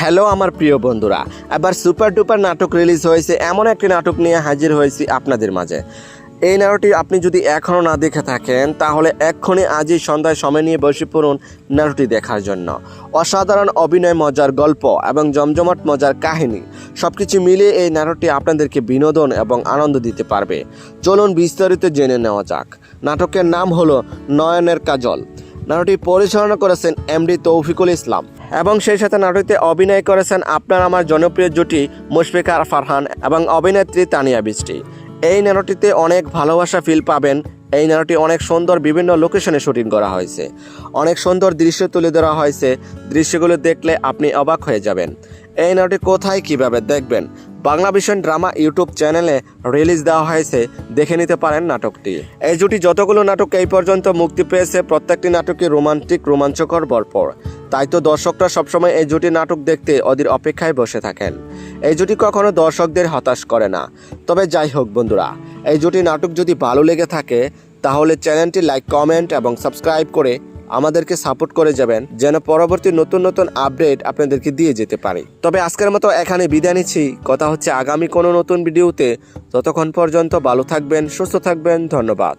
Hello আমার প্রিয় বন্ধুরা, এবার সুপার ডুপার নাটক রিলিজ হয়েছে এমন একটি নাটক নিয়ে হাজির হয়েছি আপনাদের মাঝে। এই নাটকটি আপনি যদি এখনও না দেখে থাকেন, তাহলে এক্ষণে আজই সন্ধ্যায় সময় নিয়ে বসে পড়ুন নাটকটি দেখার জন্য। অসাধারণ অভিনয় মজার গল্প এবং জমজমাট মজার কাহিনী সব কিছু মিলিয়ে এই নাটকটি আপনাদেরকে বিনোদন এবং আনন্দ দিতে পারবে। চলুন বিস্তারিত জেনে নেওয়া যাক। নাটকের নাম হলো নয়নের কাজল। নাটকটি পরিচালনা করেছেন এমডি তৌফিকুল ইসলাম এবং সেই সাথে নাটকটিতে অভিনয় করেছেন আপনার আমার জনপ্রিয় জুটি মুশফিকা ফারহান এবং অভিনেত্রী তানিয়া বৃষ্টি। এই নাটকটিতে অনেক ভালোবাসা ফিল পাবেন। এই নাটকটি অনেক সুন্দর বিভিন্ন লোকেশনে শুটিং করা হয়েছে। অনেক সুন্দর দৃশ্য তুলে ধরা হয়েছে। দৃশ্যগুলো দেখলে আপনি অবাক হয়ে যাবেন। এই নাটকটি কোথায় কীভাবে দেখবেন? বাংলা ভিশন ড্রামা ইউটিউব চ্যানেলে রিলিজ দেওয়া হয়েছে, দেখে নিতে পারেন নাটকটি। এই জুটি যতগুলো নাটক এই পর্যন্ত মুক্তি পেয়েছে, প্রত্যেকটি নাটকই রোমান্টিক, রোমাঞ্চকর ভরপুর তাই তো দর্শকরা সবসময় এই জুটি নাটক দেখতে অধীর অপেক্ষায় বসে থাকেন। এই জুটি কখনো দর্শকদের হতাশ করে না। তবে যাই হোক বন্ধুরা, এই জুটি নাটক যদি ভালো লেগে থাকে, তাহলে চ্যানেলটি লাইক, কমেন্ট এবং সাবস্ক্রাইব করে আমাদেরকে সাপোর্ট করে যাবেন, যেন পরবর্তী নতুন নতুন আপডেট আপনাদেরকে দিয়ে যেতে পারি। তবে আজকের মতো এখানে বিদায় নিচ্ছি। কথা হচ্ছে আগামী কোনো নতুন ভিডিওতে ততক্ষণ পর্যন্ত ভালো থাকবেন, সুস্থ থাকবেন, ধন্যবাদ।